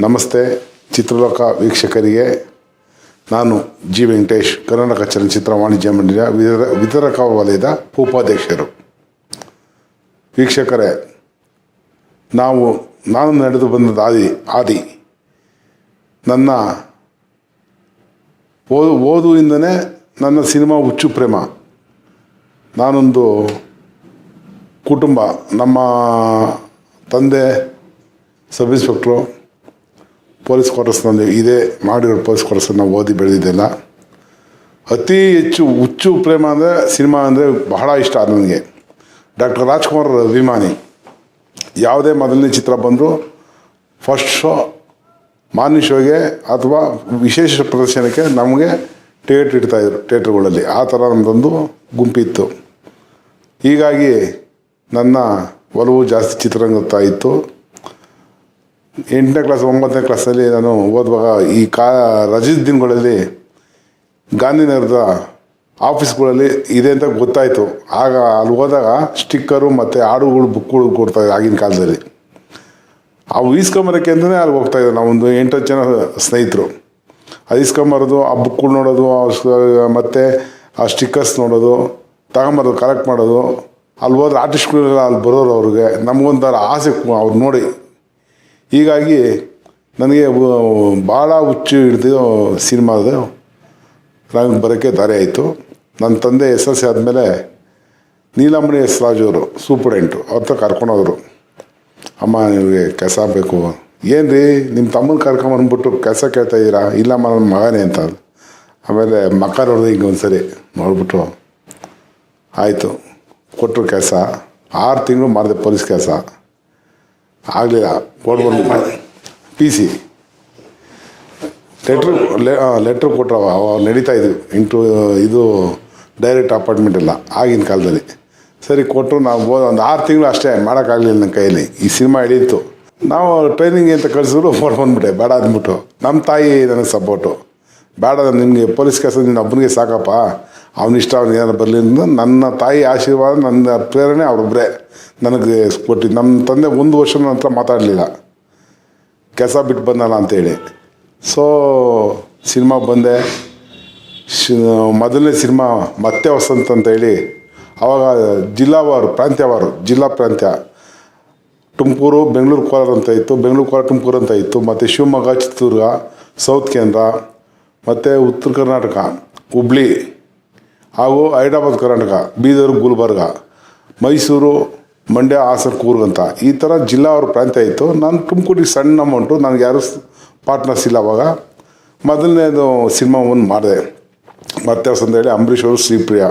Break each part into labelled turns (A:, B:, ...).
A: ನಮಸ್ತೆ ಚಿತ್ರಲೋಕ ವೀಕ್ಷಕರಿಗೆ. ನಾನು ಜಿ ವೆಂಕಟೇಶ್ ಕರ್ನಾಟಕ ಚಲನಚಿತ್ರ ವಾಣಿಜ್ಯ ಮಂಡಳಿಯ ವಿತರ ವಿತರಕ ವಲಯದ ಉಪಾಧ್ಯಕ್ಷರು. ವೀಕ್ಷಕರೇ, ನಾವು, ನಾನು ನಡೆದು ಬಂದ ಆದಿ ಆದಿ ನನ್ನ ಓದು ಓದುವಿಂದನೇ ನನ್ನ ಸಿನಿಮಾ ಹುಚ್ಚು ಪ್ರೇಮ. ನಾನೊಂದು ಕುಟುಂಬ, ನಮ್ಮ ತಂದೆ ಸಬ್ ಇನ್ಸ್ಪೆಕ್ಟ್ರು ಪೊಲೀಸ್ ಕ್ವಾರ್ಟರ್ಸ್ನಲ್ಲಿ ಇದೇ ಮಾಡಿರೋ ಪೊಲೀಸ್ ಕ್ವಾರ್ಟರ್ಸ್ ನಾವು ಓದಿ ಬೆಳೆದಿದ್ದೆಲ್ಲ. ಅತಿ ಹೆಚ್ಚು ಹುಚ್ಚು ಪ್ರೇಮ ಅಂದರೆ ಸಿನಿಮಾ ಅಂದರೆ ಬಹಳ ಇಷ್ಟ ನನಗೆ. ಡಾಕ್ಟರ್ ರಾಜ್ಕುಮಾರ್ ಅಭಿಮಾನಿ. ಯಾವುದೇ ಮೊದಲನೇ ಚಿತ್ರ ಬಂದರೂ ಫಸ್ಟ್ ಶೋ, ಮಾನ್ಯ ಶೋಗೆ ಅಥವಾ ವಿಶೇಷ ಪ್ರದರ್ಶನಕ್ಕೆ ನಮಗೆ ಟಿಕೆಟ್ ಇಡ್ತಾಯಿದ್ರು ಥಿಯೇಟ್ರ್ಗಳಲ್ಲಿ. ಆ ಥರ ನಮ್ಮದೊಂದು ಗುಂಪಿತ್ತು. ಹೀಗಾಗಿ ನನ್ನ ಒಲವು ಜಾಸ್ತಿ ಚಿತ್ರರಂಗತ್ತ ಇತ್ತು. ಎಂಟನೇ ಕ್ಲಾಸ್ ಒಂಬತ್ತನೇ ಕ್ಲಾಸಲ್ಲಿ ನಾನು ಓದುವಾಗ ಈ ಕಾ, ರಜದ ದಿನಗಳಲ್ಲಿ ಗಾಂಧಿನಗರದ ಆಫೀಸ್ಗಳಲ್ಲಿ ಇದೆ ಅಂತ ಗೊತ್ತಾಯಿತು. ಆಗ ಅಲ್ಲಿ ಹೋದಾಗ ಸ್ಟಿಕ್ಕರು ಮತ್ತು ಹಾಡುಗಳು ಬುಕ್ಗಳು ಕೊಡ್ತಾಯಿದ್ರು ಆಗಿನ ಕಾಲದಲ್ಲಿ. ಅವು ಈಸ್ಕೊಂಬರಕ್ಕೆ ಅಂತಲೇ ಅಲ್ಲಿ ಹೋಗ್ತಾಯಿದ್ರು ನಾವೊಂದು ಎಂಟತ್ತು ಜನ ಸ್ನೇಹಿತರು. ಅದು ಈಸ್ಕೊಂಬರೋದು ಆ ಬುಕ್ಗಳು ನೋಡೋದು ಮತ್ತೆ ಆ ಸ್ಟಿಕ್ಕರ್ಸ್ ನೋಡೋದು, ತಗೊಂಬರೋದು ಕಲೆಕ್ಟ್ ಮಾಡೋದು. ಅಲ್ಲಿ ಹೋದ್ರೆ ಆರ್ಟಿಸ್ಟ್ಗಳೆಲ್ಲ ಅಲ್ಲಿ ಬರೋರು ಅವ್ರಿಗೆ. ನಮಗೊಂಥರ ಆಸೆ ಅವ್ರು ನೋಡಿ ಹೀಗಾಗಿ ನನಗೆ ಭಾಳ ಹುಚ್ಚು ಹಿಡಿದು ಸಿನಿಮಾದ ನನಗೆ ಬರೋಕ್ಕೆ ದಾರಿ ಆಯಿತು. ನನ್ನ ತಂದೆ ಎಸ್ ಎಲ್ ಸಿ ಆದಮೇಲೆ ನೀಲಮಣಿ ಎಸ್ ರಾಜು ಅವರು ಸೂಪರ್ಡೆಂಟು ಅವ್ರ ಹತ್ರ ಕರ್ಕೊಂಡೋದ್ರು. ಅಮ್ಮ, ನಿಮಗೆ ಕೆಲಸ ಬೇಕು. ಏನು ರೀ ನಿಮ್ಮ ತಮ್ಮನ ಕರ್ಕೊಂಬಂದ್ಬಿಟ್ಟು ಕೆಲಸ ಕೇಳ್ತಾ ಇದ್ದೀರಾ? ಇಲ್ಲಮ್ಮ ನನ್ನ ಮಗನೇ ಅಂತ. ಆಮೇಲೆ ಮಕ್ಕ ನೋಡಿದ್ರೆ ಹಿಂಗೆ ಒಂದು ಸರಿ ನೋಡ್ಬಿಟ್ಟು ಆಯಿತು ಕೊಟ್ಟರು ಕೆಲಸ. ಆರು ತಿಂಗಳು ಮಾಡಿದೆ ಪೊಲೀಸ್ ಕೆಲಸ. ಆಗಲಿಲ್ಲ ಕೊಡ್ಬಂದು ಪಿ ಸಿ ಲೆಟ್ರ್ ಲೆಟ್ರ್ ಕೊಟ್ಟರು ಅವ ನಡೀತಾ ಇದ್ವಿ. ಇಂಟು ಇದು ಡೈರೆಕ್ಟ್ ಅಪಾರ್ಟ್ಮೆಂಟ್ ಇಲ್ಲ, ಆಗಿನ ಕಾಲದಲ್ಲಿ. ಸರಿ ಕೊಟ್ಟರು ನಾವು ಹೋದ ಒಂದು ಆರು ತಿಂಗಳು ಅಷ್ಟೇ, ಮಾಡೋಕ್ಕಾಗಲಿಲ್ಲ ನನ್ನ ಕೈಯಲ್ಲಿ. ಈ ಸಿನಿಮಾ ಹಿಡೀತು ನಾವು ಟ್ರೈನಿಂಗ್ ಅಂತ ಕಳಿಸಿದ್ರು ಫೋನ್ ಬಂದ್ಬಿಟ್ಟೆ. ಬೇಡ ಅಂದ್ಬಿಟ್ಟು. ನಮ್ಮ ತಾಯಿ ನನಗೆ ಸಪೋರ್ಟು ಬೇಡ ನಿಮಗೆ ಪೊಲೀಸ್ ಕೆಲಸ ನಿನ್ನ ಒಬ್ಬನಿಗೆ ಸಾಕಪ್ಪ. ಅವನಿಷ್ಟ ಅವ್ನು ಏನಾರು ಬರಲಿ ಅಂತ ನನ್ನ ತಾಯಿ ಆಶೀರ್ವಾದ, ನನ್ನ ಪ್ರೇರಣೆ ಅವರೊಬ್ಬರೇ ನನಗೆ ಕೊಟ್ಟು. ನಮ್ಮ ತಂದೆ ಒಂದು ವರ್ಷ ನನ್ನ ಹತ್ರ ಮಾತಾಡಲಿಲ್ಲ. ಕೆಲಸ ಬಿಟ್ಟು ಬಂದಲ್ಲ ಅಂತೇಳಿ. ಸೊ ಸಿನಿಮಾ ಬಂದೆ. ಶಿ, ಮೊದಲನೇ ಸಿನಿಮಾ ಮತ್ತೆ ವಸಂತ ಅಂತ ಹೇಳಿ ಆವಾಗ ಜಿಲ್ಲಾವಾರು, ಪ್ರಾಂತ್ಯವಾರು, ಜಿಲ್ಲಾ ಪ್ರಾಂತ್ಯ. ತುಮಕೂರು, ಬೆಂಗಳೂರು ಕೋಲಾರ ಅಂತ ಇತ್ತು. ಬೆಂಗಳೂರು ಕೋಲಾರ, ತುಮಕೂರು ಅಂತ ಇತ್ತು. ಮತ್ತು ಶಿವಮೊಗ್ಗ, ಚಿತ್ರದುರ್ಗ, ಸೌತ್ ಕೇಂದ್ರ, ಮತ್ತು ಉತ್ತರ ಕರ್ನಾಟಕ, ಹುಬ್ಳಿ. ಹಾಗೂ ಹೈದ್ರಾಬಾದ್, ಕರ್ನಾಟಕ, ಬೀದರ್, ಗುಲ್ಬರ್ಗ, ಮೈಸೂರು, ಮಂಡ್ಯ, ಹಾಸನ ಕೂರ್ಗ್ ಅಂತ ಈ ಥರ ಜಿಲ್ಲಾ ಅವ್ರ ಪ್ರಾಂತ್ಯ ಇತ್ತು. ನಾನು ತುಮಕೂರಿಗೆ ಸಣ್ಣ ಅಮೌಂಟು ನನಗೆ ಯಾರು ಪಾರ್ಟ್ನರ್ಸ್ ಇಲ್ಲ ಅವಾಗ. ಮೊದಲನೇದು ಸಿನಿಮಾ ಒಂದು ಮಾಡಿದೆ. ಮತ್ತೆ ಅಂತ ಹೇಳಿ ಅಂಬರೀಷ್ ಅವರು, ಶ್ರೀಪ್ರಿಯ.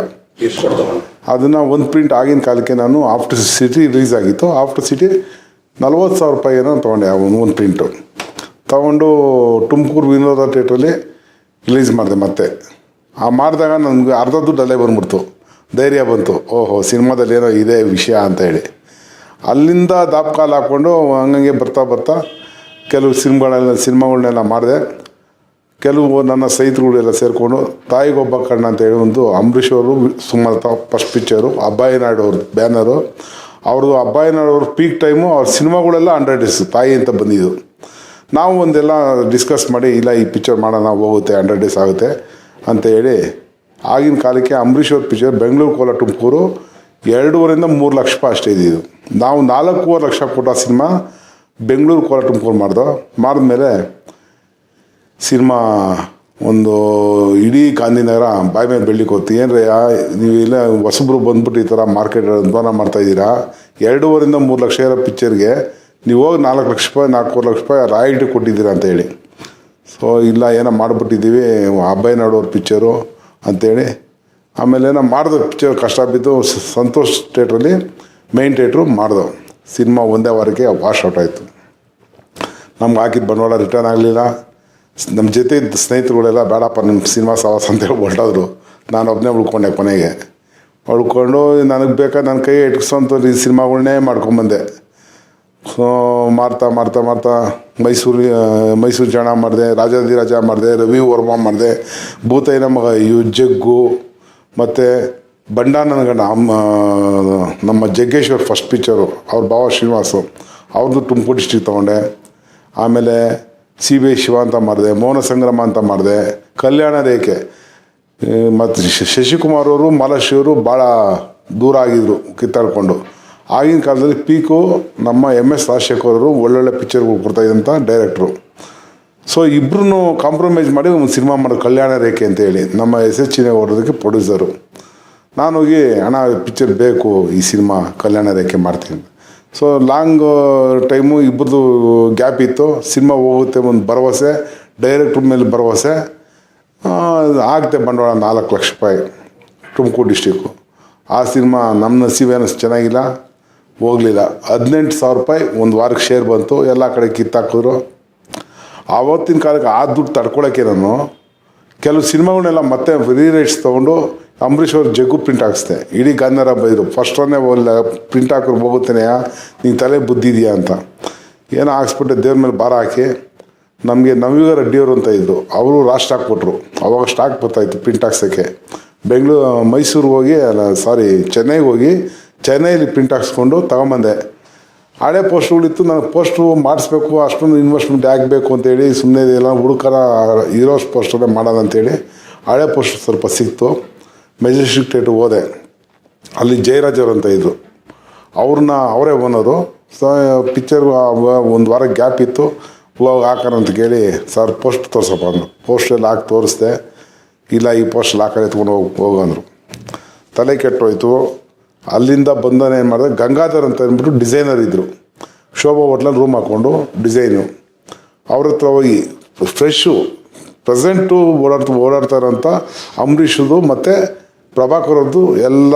A: ಅದನ್ನು ಒಂದು ಪ್ರಿಂಟ್ ಆಗಿನ ಕಾಲಕ್ಕೆ ನಾನು ಆಫ್ಟರ್ ಸಿಟಿ ರಿಲೀಸ್ ಆಗಿತ್ತು. ಆಫ್ಟರ್ ಸಿಟಿ ನಲ್ವತ್ತು ಸಾವಿರ ರೂಪಾಯಿ ಏನೋ ತೊಗೊಂಡೆ ಒಂದು ಪ್ರಿಂಟು ತೊಗೊಂಡು ತುಮಕೂರು ವಿನೋದ ಥಿಯೇಟ್ರಲ್ಲಿ ರಿಲೀಸ್ ಮಾಡಿದೆ ಮತ್ತೆ. ಆ ಮಾಡಿದಾಗ ನನಗೆ ಅರ್ಧ ದುಡ್ಡು ಅಲ್ಲೇ ಬಂದ್ಬಿಡ್ತು. ಧೈರ್ಯ ಬಂತು. ಓಹೋ, ಸಿನಿಮಾದಲ್ಲಿ ಏನೋ ಇದೆ ವಿಷಯ ಅಂತ ಹೇಳಿ. ಅಲ್ಲಿಂದ ದಾಪ್ಕಾಲ್ ಹಾಕ್ಕೊಂಡು ಹಂಗಂಗೆ ಬರ್ತಾ ಬರ್ತಾ ಕೆಲವು ಸಿನಿಮಾಗಳೆಲ್ಲ ಸಿನಿಮಾಗಳನ್ನೆಲ್ಲ ಮಾಡಿದೆ. ಕೆಲವು ನನ್ನ ಸ್ನೇಹಿತರುಗಳೆಲ್ಲ ಸೇರಿಕೊಂಡು ತಾಯಿಗೊಬ್ಬ ಕಣ್ಣ ಅಂತ ಹೇಳಿ ಒಂದು ಅಂಬರೀಷ್ ಅವರು, Sumalatha, first picture Abbayi Naidu banner ಅವ್ರದ್ದು ಅಬ್ಬಾಯಿ ನಾಯ್ಡು ಅವ್ರ ಪೀಕ್ ಟೈಮು ಅವ್ರ ಸಿನಿಮಾಗಳೆಲ್ಲ ಹಂಡ್ರೆಡ್ ಡೇಸ್ ತಾಯಿ ಅಂತ ಬಂದಿದ್ದು. ನಾವು ಒಂದೆಲ್ಲ ಡಿಸ್ಕಸ್ ಮಾಡಿ, ಇಲ್ಲ ಈ ಪಿಕ್ಚರ್ ಮಾಡೋಣ, ಹೋಗುತ್ತೆ ಹಂಡ್ರೆಡ್ ಡೇಸ್ ಆಗುತ್ತೆ. ಅಂತ ಹೇಳಿ ಆಗಿನ ಕಾಲಕ್ಕೆ ಅಂಬರೀಷ್ ಅವ್ರ ಪಿಕ್ಚರ್ ಬೆಂಗಳೂರು ಕೋಲ ತುಮಕೂರು ಎರಡೂವರೆಯಿಂದ ಮೂರು ಲಕ್ಷ ರೂಪಾಯಿ ಅಷ್ಟೇ ಇದ್ದಿದ್ದು. ನಾವು ನಾಲ್ಕೂವರೆ ಲಕ್ಷ ಕೊಟ್ಟ ಸಿನಿಮಾ ಬೆಂಗಳೂರು ಕೋಲ ತುಮಕೂರು ಮಾಡ್ದೋ. ಮಾಡಿದ್ಮೇಲೆ ಸಿನಿಮಾ ಒಂದು ಇಡೀ ಗಾಂಧಿನಗರ ಬಾಯಿ ಮೇಲೆ ಬೆಳ್ಳಿಕ್ಕೆ ಹೋಗ್ತಿ ಏನ್ರಿ ನೀವು ಇಲ್ಲ, ಹೊಸಬ್ರು ಬಂದ್ಬಿಟ್ಟು ಈ ಥರ ಮಾರ್ಕೆಟ್ ಮಾಡ್ತಾ ಇದ್ದೀರಾ? ಎರಡೂವರಿಂದ ಮೂರು ಲಕ್ಷ ಇರೋ ಪಿಕ್ಚರ್ಗೆ ನೀವು ಹೋಗಿ ನಾಲ್ಕು ಲಕ್ಷ ರೂಪಾಯಿ, ನಾಲ್ಕೂವರೆ ಲಕ್ಷ ರೂಪಾಯಿ ರಾಯಲ್ಟಿ ಕೊಟ್ಟಿದ್ದೀರಾ ಅಂತ ಹೇಳಿ. ಸೊ ಇಲ್ಲ, ಏನೋ ಮಾಡಿಬಿಟ್ಟಿದ್ದೀವಿ ಅಬ್ಬಾಯಿ ನಾಡೋರು ಪಿಕ್ಚರು ಅಂತೇಳಿ. ಆಮೇಲೆ ಏನೋ ಮಾಡಿದೆ ಪಿಕ್ಚರ್ ಕಷ್ಟ ಬಿದ್ದು ಸಂತೋಷ್ ಥಿಯೇಟ್ರಲ್ಲಿ ಮೈನ್ ಥಿಯೇಟ್ರು ಮಾಡಿದೆ ಸಿನಿಮಾ ಒಂದೇ ವಾರಕ್ಕೆ ವಾಶ್ ಔಟ್ ಆಯಿತು. ನಮ್ಗೆ ಹಾಕಿದ ಬಂಡವಾಳ ರಿಟರ್ನ್ ಆಗಲಿಲ್ಲ. ನಮ್ಮ ಜೊತೆ ಇದ್ದ ಸ್ನೇಹಿತರುಗಳೆಲ್ಲ, ಬೇಡಪ್ಪ ನಿಮ್ಮ ಸಿನಿಮಾ ಅಂತ ಅಂತೇಳಿ ಹೊರಟಾದ್ರು. ನಾನು ಒಬ್ಬನೇ ಉಳ್ಕೊಂಡೆ ಕೊನೆಗೆ. ಉಳ್ಕೊಂಡು, ನನಗೆ ಬೇಕಾದ ನನ್ನ ಕೈ ಇಟ್ಕೊಂತ ಈ ಸಿನಿಮಾಗಳನ್ನೇ ಮಾಡ್ಕೊಂಬಂದೆ. ಸೊ ಮಾಡ್ತಾ ಮಾಡ್ತಾ ಮಾಡ್ತಾ ಮೈಸೂರು ಮೈಸೂರು ಜನ ಮಾಡಿದೆ ರಾಜಾದಿರಾಜ ಮಾಡಿದೆ, ರವಿ ವರ್ಮ ಮಾಡಿದೆ ಭೂತೈನ ಮಗ ಯು ಜಗ್ಗು, ಮತ್ತು ಬಂಡ ನನಗಣ್ಣ ಅಮ್ಮ, ನಮ್ಮ ಜಗ್ಗೇಶ್ವರ್ ಫಸ್ಟ್ ಪಿಕ್ಚರು ಅವ್ರ ಭಾವ ಶ್ರೀನಿವಾಸು ಅವ್ರದ್ದು ತುಮಕೂರು ಡಿಸ್ಟಿಕ್ ತೊಗೊಂಡೆ. ಆಮೇಲೆ ಸಿ ಬಿ ಶಿವ ಅಂತ ಮಾಡಿದೆ, ಮೌನ ಸಂಗ್ರಮ ಅಂತ ಮಾಡಿದೆ, ಕಲ್ಯಾಣ ರೇಖೆ. ಮತ್ತು ಶಶಿಕುಮಾರ್ ಅವರು, ಮಾಲಾಶ್ರೀ ಅವರು ಭಾಳ ದೂರ ಆಗಿದ್ರು, ಕಿತ್ತಾಡ್ಕೊಂಡು. ಆಗಿನ ಕಾಲದಲ್ಲಿ ಪೀಕು ನಮ್ಮ ಎಂ ಎಸ್ ರಾಜಶೇಖರ್ ಅವರು ಒಳ್ಳೊಳ್ಳೆ ಪಿಕ್ಚರ್ಗಳು ಕೊಡ್ತಾ ಇದ್ದಂಥ ಡೈರೆಕ್ಟ್ರು ಸೊ ಇಬ್ಬರೂ ಕಾಂಪ್ರಮೈಸ್ ಮಾಡಿ ಒಂದು ಸಿನಿಮಾ ಮಾಡೋದು, ಕಲ್ಯಾಣ ರೇಖೆ ಅಂತ ಹೇಳಿ ನಮ್ಮ ಎಸ್ ಎಚ್ ಚಿನೇ ಹೊಡೋದಕ್ಕೆ ಪ್ರೊಡ್ಯೂಸರು ನಾನು ಹೋಗಿ ಹಣ ಪಿಕ್ಚರ್ ಬೇಕು, ಈ ಸಿನಿಮಾ ಕಲ್ಯಾಣ ರೇಖೆ ಮಾಡ್ತೀನಿ. ಸೊ ಲಾಂಗ್ ಟೈಮು ಇಬ್ಬರದು ಗ್ಯಾಪ್ ಇತ್ತು. ಸಿನಿಮಾ ಹೋಗುತ್ತೆ ಒಂದು ಭರವಸೆ ಡೈರೆಕ್ಟ್ರ್ ಮೇಲೆ ಭರವಸೆ. ಆಗುತ್ತೆ ಬಂಡವಾಳ ನಾಲ್ಕು ಲಕ್ಷ ರೂಪಾಯಿ ತುಮಕೂರು ಡಿಸ್ಟಿಕ್ಕು ಆ ಸಿನಿಮಾ ನಮ್ಮ ನಸೀಬೇನು ಚೆನ್ನಾಗಿಲ್ಲ. ಹೋಗಲಿಲ್ಲ. ಹದಿನೆಂಟು ಸಾವಿರ ರೂಪಾಯಿ ಒಂದು ವಾರಕ್ಕೆ ಶೇರ್ ಬಂತು, ಎಲ್ಲ ಕಡೆ ಕಿತ್ತಾಕಿದ್ರು ಆವತ್ತಿನ ಕಾಲಕ್ಕೆ ಆ ದುಡ್ಡು ತಡ್ಕೊಳಕ್ಕೆ ನಾನು ಕೆಲವು ಸಿನಿಮಾಗಳನ್ನೆಲ್ಲ ಮತ್ತೆ ರೀ ರೈಟ್ಸ್ ತೊಗೊಂಡು ಅಂಬರೀಷ್ ಅವ್ರ ಜಗ್ಗು ಪ್ರಿಂಟ್ ಹಾಕಿಸ್ದೆ. ಇಡೀ ಗಾಂಧಾರ ಬೈದರು ಫಸ್ಟ್ ಒಂದೇ ಒಲ್ಲ ಪ್ರಿಂಟ್ ಹಾಕೋರು ಹೋಗುತ್ತೇನೆಯ ನೀನು ತಲೆ ಬುದ್ಧಿದೆಯಾ ಅಂತ. ಏನೋ ಹಾಕ್ಸ್ಬಿಟ್ಟೆ ದೇವ್ರ ಮೇಲೆ ಭಾರ ಹಾಕಿ ನಮಗೆ ನವೀಗ ರೆಡ್ಡಿಯವರು ಅಂತ ಇದ್ದರು ಅವರು ರಾಷ್ಟ್ರ ಹಾಕ್ಬಿಟ್ರು. ಅವಾಗ ಸ್ಟಾಕ್ ಬರ್ತಾಯಿತ್ತು ಪ್ರಿಂಟ್ ಹಾಕ್ಸೋಕ್ಕೆ. ಬೆಂಗಳೂರು, ಮೈಸೂರಿಗೆ ಹೋಗಿ ಸಾರಿ ಚೆನ್ನೈಗೆ ಹೋಗಿ ಚೆನ್ನೈಲಿ ಪ್ರಿಂಟ್ ಹಾಕ್ಸ್ಕೊಂಡು ತಗೊಂಬಂದೆ. ಹಳೆ ಪೋಸ್ಟ್ಗಳಿತ್ತು, ನನಗೆ ಪೋಸ್ಟು ಮಾಡಿಸ್ಬೇಕು, ಅಷ್ಟೊಂದು ಇನ್ವೆಸ್ಟ್ಮೆಂಟ್ ಆಗಬೇಕು ಅಂತೇಳಿ ಸುಮ್ಮನೆ ಎಲ್ಲ ಹುಡುಕರ ಇರೋ ಪೋಸ್ಟನ್ನೇ ಮಾಡೋದು ಅಂತೇಳಿ ಹಳೆ ಪೋಸ್ಟ್ ಸ್ವಲ್ಪ ಸಿಕ್ತು. ಮೆಜೆಸ್ಟಿಕ್ ಟೇಟಿಗೆ ಹೋದೆ. ಅಲ್ಲಿ ಜಯರಾಜ್ ಅವ್ರು ಅಂತ ಇದ್ದರು ಅವ್ರನ್ನ, ಅವರೇ ಓನರು. ಸೊ ಪಿಕ್ಚರ್ ಒಂದು ವಾರ ಗ್ಯಾಪ್ ಇತ್ತು. ಹೋಗಿ ಹಾಕೋಣ ಅಂತ ಕೇಳಿ, ಸರ್, ಪೋಸ್ಟ್ ತೋರಿಸಪ್ಪ ಅಂದರು. ಪೋಸ್ಟಲ್ಲಿ ಹಾಕಿ ತೋರಿಸ್ದೆ. ಇಲ್ಲ, ಈ ಪೋಸ್ಟಲ್ಲಿ ಹಾಕೋಣ ಎತ್ಕೊಂಡು ಹೋಗಿ ಹೋಗಂದ್ರು ತಲೆ ಕೆಟ್ಟೋಯ್ತು. ಅಲ್ಲಿಂದ ಬಂದನೇ ಏನು ಮಾಡಿದೆ? ಗಂಗಾಧರ್ ಅಂತ ಅಂದ್ಬಿಟ್ಟು ಡಿಸೈನರ್ ಇದ್ದರು ಶೋಭಾ ಹೋಟ್ಲಲ್ಲಿ ರೂಮ್ ಹಾಕ್ಕೊಂಡು ಡಿಸೈನು ಅವ್ರ ಹತ್ರ ಹೋಗಿ ಫ್ರೆಶ್ಶು ಪ್ರೆಸೆಂಟು ಓಡಾಡ್ತಾ ಇರೋಂಥ ಅಂಬರೀಷದು ಮತ್ತು ಪ್ರಭಾಕರದ್ದು ಎಲ್ಲ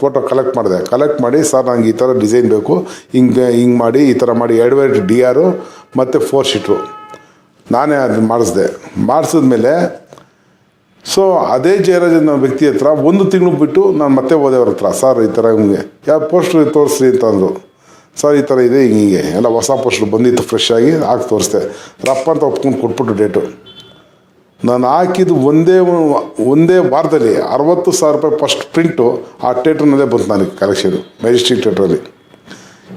A: ಫೋಟೋ ಕಲೆಕ್ಟ್ ಮಾಡಿದೆ. ಕಲೆಕ್ಟ್ ಮಾಡಿ, ಸರ್, ನಂಗೆ ಈ ಥರ ಡಿಸೈನ್ ಬೇಕು. ಹಿಂಗೆ ಹಿಂಗೆ ಮಾಡಿ, ಈ ಥರ ಮಾಡಿ, ಎರಡು ಡಿ ಆರು ಮತ್ತು ಫೋರ್ ಶೀಟ್ರು ನಾನೇ ಅದು ಮಾಡಿಸ್ದೆ. ಮಾಡಿಸಿದ್ಮೇಲೆ ಸೊ ಅದೇ ಜಯರಾಜ್ ಅನ್ನೋ ವ್ಯಕ್ತಿ ಹತ್ರ ಒಂದು ತಿಂಗಳು ಬಿಟ್ಟು ನಾನು ಮತ್ತೆ ಹೋದೆ ಅವ್ರ ಹತ್ರ ಸರ್ ಈ ಥರ ಹಿಂಗೆ ಯಾವ ಪೋಸ್ಟ್ರ್ ತೋರಿಸ್ರಿ ಅಂತ ಅಂದರು. ಸರ್ ಈ ಥರ ಇದೆ, ಹಿಂಗೆ ಎಲ್ಲ ಹೊಸ ಪೋಸ್ಟ್ರ್ ಬಂದಿತ್ತು ಫ್ರೆಶ್ ಆಗಿ ಹಾಕಿ ತೋರಿಸ್ದೆ. ರಪ್ಪ ಅಂತ ಒಪ್ಕೊಂಡು ಕೊಟ್ಬಿಟ್ಟು ಡೇಟು ನಾನು ಹಾಕಿದ್ದು ಒಂದೇ ಒಂದೇ ವಾರದಲ್ಲಿ ಅರವತ್ತು ಸಾವಿರ ರೂಪಾಯಿ ಫಸ್ಟ್ ಪ್ರಿಂಟು ಆ ಥೇಟ್ರ್ನಲ್ಲೇ ಬಂತು ನನಗೆ ಕಲೆಕ್ಷನ್ ಮೆಜೆಸ್ಟಿಕ್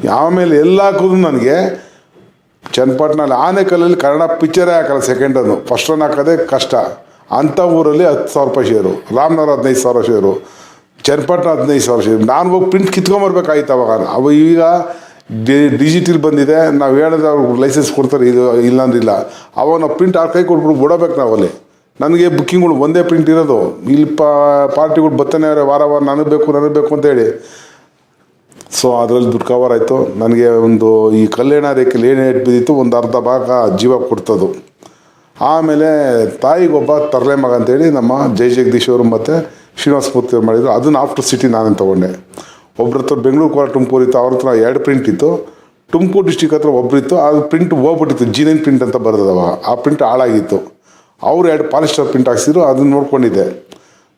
A: ಯಾವ ಆಮೇಲೆ ಎಲ್ಲ ಹಾಕೋದು ನನಗೆ ಚನ್ನಪಟ್ಟಣಲ್ಲಿ ಆನೆಕಲ್ಲಲ್ಲಿ ಕನ್ನಡ ಪಿಕ್ಚರೇ ಹಾಕಲ್ಲ ಸೆಕೆಂಡನ್ನು ಫಸ್ಟ್ ರನ್ ಹಾಕೋದೇ ಕಷ್ಟ. ಅಂಥ ಊರಲ್ಲಿ ಹತ್ತು ಸಾವಿರ ರೂಪಾಯಿ ಶೇರು ರಾಮನಗರ ಹದಿನೈದು ಸಾವಿರ ಶೇರು ಚನ್ನಪಟ್ಟಣ ಹದಿನೈದು ಸಾವಿರ ಶೇರು ನಾನು ಹೋಗಿ ಪ್ರಿಂಟ್ ಕಿತ್ಕೊಂಬರ್ಬೇಕಾಗಿತ್ತು ಅವಾಗ. ಅವ ಈಗ ಡಿಜಿಟಲ್ ಬಂದಿದೆ. ನಾವು ಹೇಳಿದ್ರೆ ಅವ್ರಿಗೆ ಲೈಸೆನ್ಸ್ ಕೊಡ್ತಾರೆ. ಇದು ಇಲ್ಲಾಂದಿಲ್ಲ. ಅವಾಗ ನಾವು ಪ್ರಿಂಟ್ ಆ ಕೈ ಕೊಟ್ಬಿಟ್ಟು ಬಿಡಬೇಕು ನಾವು ಅಲ್ಲಿ. ನನಗೆ ಬುಕ್ಕಿಂಗ್ಗಳು ಒಂದೇ ಪ್ರಿಂಟ್ ಇರೋದು. ಇಲ್ಲಿ ಪಾರ್ಟಿಗಳು ಬರ್ತಾನೆ ವಾರ ವಾರ ನನಗೆ ಬೇಕು ನನಗೆ ಬೇಕು ಅಂತೇಳಿ ಸೊ ಅದರಲ್ಲಿ ದುಡ್ಡು ಕವರ್ ಆಯಿತು. ನನಗೆ ಒಂದು ಈ ಕಲ್ಯಾಣ ರೇಖೆಯಲ್ಲಿ ಏನು ಏಟ್ ಬಿದ್ದಿತ್ತು ಒಂದು ಅರ್ಧ ಭಾಗ ಜೀವ ಕೊಡ್ತದು. ಆಮೇಲೆ ತಾಯಿಗೊಬ್ಬ ತರಲೆ ಮಗ ಅಂತೇಳಿ ನಮ್ಮ ಜೈ ಜಗದೀಶ್ ಅವರು ಮತ್ತು ಶ್ರೀನಿವಾಸ ಮೂರ್ತಿ ಅವ್ರು ಮಾಡಿದ್ರು. ಅದನ್ನು ಆಫ್ಟರ್ ಸಿಟಿ ನಾನೇ ತೊಗೊಂಡೆ. ಒಬ್ರ ಹತ್ರ ಬೆಂಗಳೂರು ಕೋಲ ತುಮಕೂರು ಇತ್ತು, ಅವ್ರ ಹತ್ರ ಎರಡು ಪ್ರಿಂಟ್ ಇತ್ತು. ತುಮಕೂರು ಡಿಸ್ಟಿಕ್ ಹತ್ರ ಒಬ್ಬರಿತ್ತು ಅದು ಪ್ರಿಂಟ್ ಹೋಗ್ಬಿಟ್ಟಿತ್ತು. ಜೀನೈನ್ ಪ್ರಿಂಟ್ ಅಂತ ಬರೋದು ಆ ಪ್ರಿಂಟ್ ಹಾಳಾಗಿತ್ತು. ಅವ್ರು ಎರಡು ಪಾಲಿಸ್ಟರ್ ಪ್ರಿಂಟ್ ಹಾಕ್ಸಿದ್ರು, ಅದನ್ನ ನೋಡ್ಕೊಂಡಿದ್ದೆ.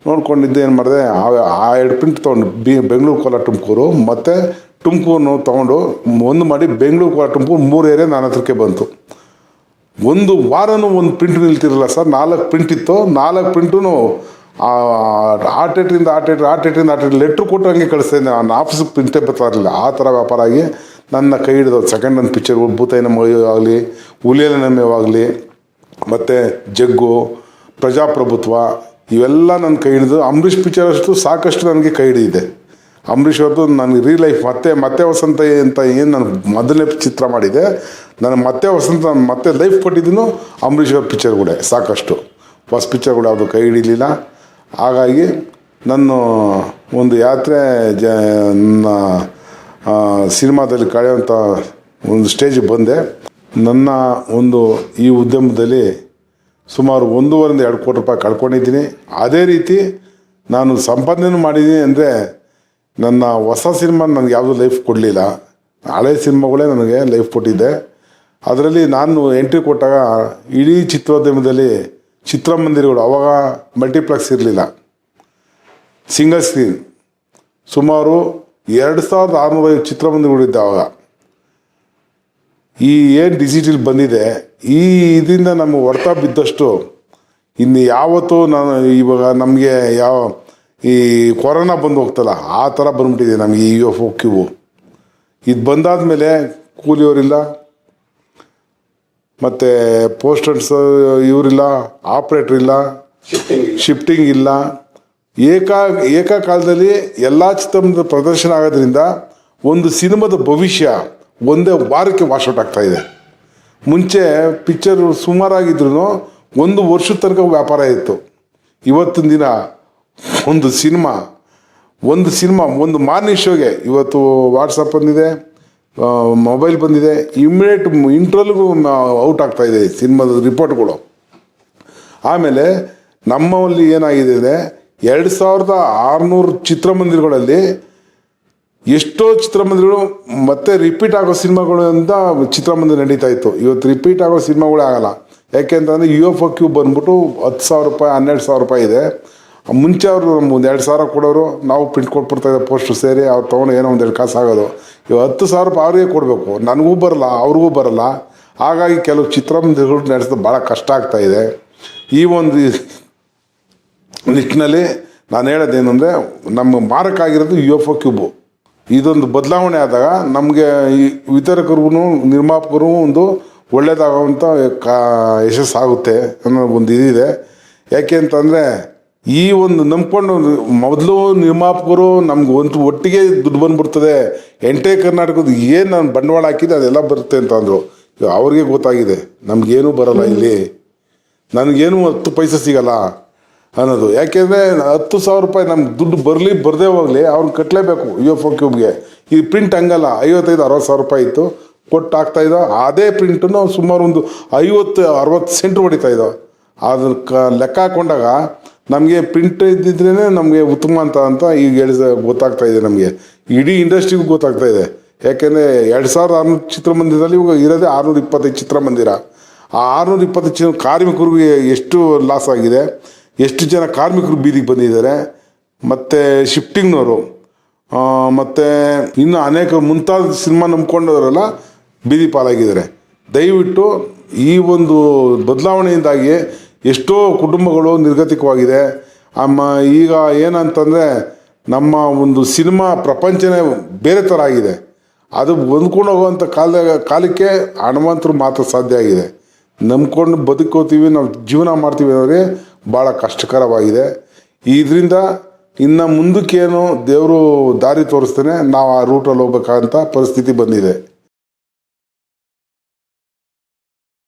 A: ನೋಡ್ಕೊಂಡಿದ್ದೆ ಏನು ಮಾಡಿದೆ, ಆ- ಎರಡು ಪ್ರಿಂಟ್ ತೊಗೊಂಡು ಬಿ, ಬೆಂಗಳೂರು ಕೋಲಾರ ತುಮಕೂರು, ಮತ್ತು ತುಮಕೂರು ತೊಗೊಂಡು ಒಂದು ಮಾಡಿ ಬೆಂಗಳೂರು ಕೋಲ ತುಮಕೂರು ಮೂರು ಏರಿಯಾ ನನ್ನ ಹತ್ರಕ್ಕೆ ಬಂತು. ಒಂದು ವಾರನೂ ಒಂದು ಪ್ರಿಂಟ್ ನಿಲ್ತಿರಲ್ಲ ಸರ್. ನಾಲ್ಕು ಪ್ರಿಂಟ್ ಇತ್ತು. ನಾಲ್ಕು ಪ್ರಿಂಟೂ ಆ ಥಿಯೇಟ್ರಿಂದ ಆ ಥಿಯೇಟ್ರ್ ಆ ಥಿಯೇಟ್ರಿಂದ ಆ ಥಿಯೇಟ್ರ್ ಲೆಟ್ರ್ ಕೊಟ್ಟು ಹಂಗೆ ಕಳಿಸ್ತೇನೆ ನಾನು ಆಫೀಸಿಗೆ ಪ್ರಿಂಟೇ ಬರ್ತಾ ಇರಲಿಲ್ಲ ಆ ಥರ ವ್ಯಾಪಾರ ಆಗಿ ನನ್ನ ಕೈ ಹಿಡಿದು ಸೆಕೆಂಡ್ ಹ್ಯಾಂಡ್ ಪಿಕ್ಚರ್ ಭೂತೈನ ಆಗಲಿ ಹುಲಿಯಲ ನಮ್ಯವಾಗಲಿ ಮತ್ತು ಜಗ್ಗು, ಪ್ರಜಾಪ್ರಭುತ್ವ, ಇವೆಲ್ಲ ನನ್ನ ಕೈ ಹಿಡಿದು, ಅಂಬರೀಷ್ ಪಿಕ್ಚರ್ ಅಷ್ಟು ಸಾಕಷ್ಟು ನನಗೆ ಕೈ ಹಿಡಿದಿದೆ. ಅಂಬರೀಷ್ ಅವ್ರದ್ದು ನನಗೆ ರೀ ಲೈಫ್ ಮತ್ತೆ ಮತ್ತೆ ವಸಂತ ಅಂತ ಏನು ನಾನು ಮೊದಲನೇ ಚಿತ್ರ ಮಾಡಿದೆ. ನಾನು ಮತ್ತೆ ವಸಂತ, ಮತ್ತೆ ಲೈಫ್ ಕೊಟ್ಟಿದ್ದೀನು ಅಂಬರೀಷ್ ಅವ್ರ ಕೂಡ, ಸಾಕಷ್ಟು. ಫಸ್ಟ್ ಪಿಚ್ಚರ್ ಕೂಡ ಅದು ಕೈ ಹಿಡಿಲಿಲ್ಲ. ಹಾಗಾಗಿ ನನ್ನ ಒಂದು ಯಾತ್ರೆ ಜ, ನನ್ನ ಸಿನಿಮಾದಲ್ಲಿ ಕಳೆಯುವಂಥ ಒಂದು ಸ್ಟೇಜ್ ಬಂದೆ. ನನ್ನ ಒಂದು ಈ ಉದ್ಯಮದಲ್ಲಿ ಸುಮಾರು ಒಂದೂವರೆಯಿಂದ ಎರಡು ಕೋಟಿ ರೂಪಾಯಿ ಕಳ್ಕೊಂಡಿದ್ದೀನಿ. ಅದೇ ರೀತಿ ನಾನು ಸಂಪಾದನೆ ಮಾಡಿದ್ದೀನಿ ಅಂದರೆ ನನ್ನ ಹೊಸ ಸಿನಿಮಾ ನನಗೆ ಯಾವುದೂ ಲೈಫ್ ಕೊಡಲಿಲ್ಲ. ಹಳೆ ಸಿನಿಮಾಗಳೇ ನನಗೆ ಲೈಫ್ ಕೊಟ್ಟಿದ್ದೆ. ಅದರಲ್ಲಿ ನಾನು ಎಂಟ್ರಿ ಕೊಟ್ಟಾಗ ಇಡೀ ಚಿತ್ರೋದ್ಯಮದಲ್ಲಿ ಚಿತ್ರಮಂದಿರಗಳು ಅವಾಗ ಮಲ್ಟಿಪ್ಲೆಕ್ಸ್ ಇರಲಿಲ್ಲ. ಸಿಂಗಲ್ ಸ್ಕ್ರೀನ್ ಸುಮಾರು ಎರಡು ಸಾವಿರದ ಆರುನೂರ ಚಿತ್ರಮಂದಿರಗಳಿದ್ದೆ ಅವಾಗ. ಈ ಏನು ಡಿಜಿಟಲ್ ಬಂದಿದೆ, ಈ ಇದರಿಂದ ನಮಗೆ ಹೊಡೆತ ಬಿದ್ದಷ್ಟು ಇನ್ನು ಯಾವತ್ತೂ ನಾನು ಇವಾಗ ನಮಗೆ ಯಾವ ಈ ಕೊರೋನಾ ಬಂದು ಹೋಗ್ತಲ್ಲ, ಆ ಥರ ಬಂದ್ಬಿಟ್ಟಿದೆ ನಮಗೆ ಈ ಎಫ್ ಓ ಕ್ಯೂ ಇದು ಬಂದಾದ ಮೇಲೆ ಕೂಲಿಯವರಿಲ್ಲ, ಮತ್ತು ಪೋಸ್ಟರ್ಸ್ ಇವರಿಲ್ಲ, ಆಪ್ರೇಟ್ರ್ ಇಲ್ಲ, ಶಿಫ್ಟಿಂಗ್ ಇಲ್ಲ. ಏಕಾ, ಏಕಕಾಲದಲ್ಲಿ ಎಲ್ಲ ಚಿತ್ರದ ಪ್ರದರ್ಶನ ಆಗೋದ್ರಿಂದ ಒಂದು ಸಿನಿಮಾದ ಭವಿಷ್ಯ ಒಂದೇ ವಾರಕ್ಕೆ ವಾಶೌಟ್ ಆಗ್ತಾ ಇದೆ. ಮುಂಚೆ ಪಿಕ್ಚರ್ ಸುಮಾರಾಗಿದ್ರು ಒಂದು ವರ್ಷದ ತನಕ ವ್ಯಾಪಾರ ಇತ್ತು. ಇವತ್ತಿನ ದಿನ ಒಂದು ಸಿನಿಮಾ ಒಂದು ಸಿನಿಮಾ, ಒಂದು ಮಾರ್ನಿಂಗ್ ಶೋಗೆ. ಇವತ್ತು ವಾಟ್ಸಪ್ ಬಂದಿದೆ ಮೊಬೈಲ್ ಬಂದಿದೆ ಇಮಿಡಿಯೇಟ್ ಇಂಟ್ರಲ್ಗೂ ಔಟ್ ಆಗ್ತಾ ಇದೆ ಸಿನಿಮಾದ ರಿಪೋರ್ಟ್ಗಳು. ಆಮೇಲೆ ನಮ್ಮಲ್ಲಿ ಏನಾಗಿದೆ ಅಂದರೆ, ಎರಡು ಸಾವಿರದ ಆರುನೂರು ಚಿತ್ರಮಂದಿರಗಳಲ್ಲಿ ಎಷ್ಟೋ ಚಿತ್ರಮಂದಿರಗಳು ಮತ್ತೆ ರಿಪೀಟ್ ಆಗೋ ಸಿನಿಮಾಗಳು ಅಂತ ಚಿತ್ರಮಂದಿರ ನಡೀತಾ ಇತ್ತು. ಇವತ್ತು ರಿಪೀಟ್ ಆಗೋ ಸಿನಿಮಾಗಳೇ ಆಗಲ್ಲ. ಯಾಕೆಂತಂದರೆ ಯು ಎಫ್ ಕ್ಯೂ ಬಂದ್ಬಿಟ್ಟು ಹತ್ತು ಸಾವಿರ ರೂಪಾಯಿ, ಹನ್ನೆರಡು ಸಾವಿರ ರೂಪಾಯಿ ಇದೆ. ಮುಂಚೆ ಅವರು ಒಂದು ಎರಡು ಸಾವಿರ ಕೊಡೋರು, ನಾವು ಪ್ರಿಂಟ್ ಕೊಟ್ಬಿಡ್ತಾ ಇದ್ದ ಪೋಸ್ಟರ್ ಸೇರಿ ಅವ್ರು ತೊಗೊಂಡು ಏನೋ ಒಂದು ಎರಡು ಕಾಸು ಆಗೋದು ಇವಾಗ ಹತ್ತು ಸಾವಿರ ರೂಪಾಯಿ ಅವ್ರಿಗೆ ಕೊಡಬೇಕು. ನನಗೂ ಬರಲ್ಲ, ಅವ್ರಿಗೂ ಬರಲ್ಲ. ಹಾಗಾಗಿ ಕೆಲವು ಚಿತ್ರಮಂದಿರಗಳು ನಡೆಸೋದು ಭಾಳ ಕಷ್ಟ ಆಗ್ತಾ ಇದೆ. ಈ ಒಂದು ನಿಟ್ಟಿನಲ್ಲಿ ನಾನು ಹೇಳೋದೇನೆಂದರೆ ನಮ್ಮ ಮಾರಕ ಆಗಿರೋದು ಯು ಎಫ್ ಒ ಕ್ಯೂಬು ಇದೊಂದು ಬದಲಾವಣೆ ಆದಾಗ ನಮಗೆ ಈ ವಿತರಕರಿಗೂ ನಿರ್ಮಾಪಕರು ಒಂದು ಒಳ್ಳೇದಾಗುವಂಥ ಕಾ ಯಶಸ್ಸಾಗುತ್ತೆ ಅನ್ನೋ ಒಂದು ಇದಿದೆ. ಯಾಕೆ ಅಂತಂದರೆ ಈ ಒಂದು ನಂಬ್ಕೊಂಡು ಮೊದಲು ನಿರ್ಮಾಪಕರು ನಮ್ಗೆ ಒಂದು ಒಟ್ಟಿಗೆ ದುಡ್ಡು ಬಂದ್ಬಿಡ್ತದೆ. ಎಂಟೇ ಕರ್ನಾಟಕದ ಏನು ನಾನು ಬಂಡವಾಳ ಹಾಕಿದ್ದೆ ಅದೆಲ್ಲ ಬರುತ್ತೆ ಅಂತ ಅಂದರು. ಅವ್ರಿಗೆ ಗೊತ್ತಾಗಿದೆ. ನಮಗೇನು ಬರಲ್ಲ ಇಲ್ಲಿ. ನನಗೇನು ಹತ್ತು ಪೈಸೆ ಸಿಗಲ್ಲ ಅನ್ನೋದು. ಯಾಕೆಂದರೆ ಹತ್ತು ಸಾವಿರ ರೂಪಾಯಿ ನಮ್ಗೆ ದುಡ್ಡು ಬರಲಿ ಬರದೇ ಹೋಗಲಿ ಅವ್ರನ್ನ ಕಟ್ಟಲೇಬೇಕು ಯು ಎಫ್ ಒ ಕ್ಯೂಬ್ಗೆ. ಈ ಪ್ರಿಂಟ್ ಹಂಗಲ್ಲ. ಐವತ್ತೈದು ಅರವತ್ತು ಸಾವಿರ ರೂಪಾಯಿ ಇತ್ತು. ಕೊಟ್ಟು ಹಾಕ್ತಾ ಇದ್ದೋ. ಅದೇ ಪ್ರಿಂಟನ್ನು ಸುಮಾರು ಒಂದು ಐವತ್ತು ಅರವತ್ತು ಸೆಂಟ್ರ್ ಹೊಡಿತಾ ಇದ್ದೋ. ಕ ಲೆಕ್ಕ ಹಾಕೊಂಡಾಗ ನಮಗೆ ಪ್ರಿಂಟ್ ಇದ್ದಿದ್ರೇ ನಮಗೆ ಉತ್ತಮ ಅಂತ ಅಂತ ಈಗ ಹೇಳಿದ ಗೊತ್ತಾಗ್ತಾ ಇದೆ ನಮಗೆ. ಇಡೀ ಇಂಡಸ್ಟ್ರಿಗೂ ಗೊತ್ತಾಗ್ತಾ ಇದೆ. ಯಾಕೆಂದರೆ ಎರಡು ಸಾವಿರದ ಆರುನೂರು ಚಿತ್ರಮಂದಿರದಲ್ಲಿ ಇವಾಗ ಇರೋದೇ ಆರುನೂರ ಇಪ್ಪತ್ತೈದು ಚಿತ್ರಮಂದಿರ. ಆ ಆರುನೂರ ಇಪ್ಪತ್ತೈದು ಜನ ಕಾರ್ಮಿಕರಿಗೆ ಎಷ್ಟು ಲಾಸ್ ಆಗಿದೆ, ಎಷ್ಟು ಜನ ಕಾರ್ಮಿಕರು ಬೀದಿಗೆ ಬಂದಿದ್ದಾರೆ, ಮತ್ತು ಶಿಫ್ಟಿಂಗ್ನವರು ಮತ್ತು ಇನ್ನು ಅನೇಕ ಮುಂತಾದ ಸಿನಿಮಾ ನಂಬ್ಕೊಂಡವರೆಲ್ಲ ಬೀದಿ ಪಾಲಾಗಿದ್ದಾರೆ. ದಯವಿಟ್ಟು ಈ ಒಂದು ಬದಲಾವಣೆಯಿಂದಾಗಿ ಎಷ್ಟೋ ಕುಟುಂಬಗಳು ನಿರ್ಗತಿಕವಾಗಿದೆ. ಅಮ್ಮ, ಈಗ ಏನಂತಂದರೆ ನಮ್ಮ ಒಂದು ಸಿನಿಮಾ ಪ್ರಪಂಚನೇ ಬೇರೆ ಥರ ಆಗಿದೆ. ಅದು ಹೊಂದ್ಕೊಂಡು ಹೋಗುವಂಥ ಕಾಲ ಕಾಲಕ್ಕೆ ಹಣವಂತರು ಮಾತ್ರ ಸಾಧ್ಯ ಆಗಿದೆ. ನಂಬ್ಕೊಂಡು ಬದುಕೋತೀವಿ, ನಾವು ಜೀವನ ಮಾಡ್ತೀವಿ ಅನ್ನೋದೇ ಭಾಳ ಕಷ್ಟಕರವಾಗಿದೆ. ಇದರಿಂದ ಇನ್ನು ಮುಂದಕ್ಕೇನು ದೇವರು ದಾರಿ ತೋರಿಸ್ತಾನೆ, ನಾವು ಆ ರೂಟಲ್ಲಿ ಹೋಗ್ಬೇಕಾದಂಥ ಪರಿಸ್ಥಿತಿ ಬಂದಿದೆ.